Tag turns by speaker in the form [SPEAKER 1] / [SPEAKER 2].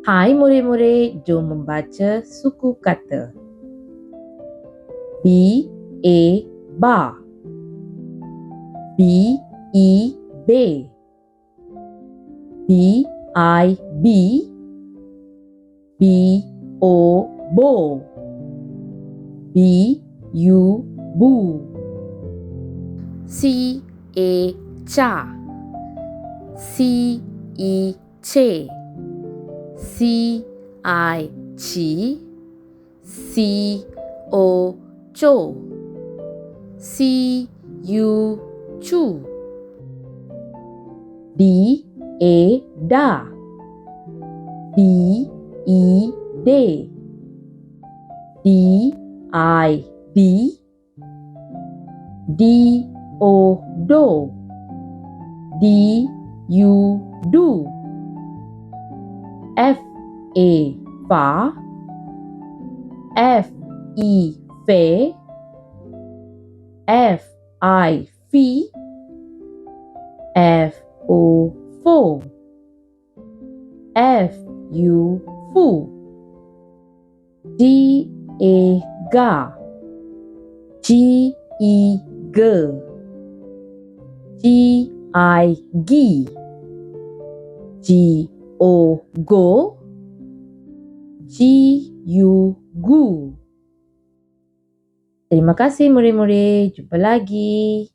[SPEAKER 1] Hai murid-murid, jom membaca suku kata. B A ba B E be B I B. B O bo B U bu C A cha C E che C I chi C O cho C U chu D A da D E de D I D D O do D U do F A fa F E fe F I fi F O fo F U fu D A ga G E g G I gi G O go G U gu Terima kasih murid-murid. Jumpa lagi.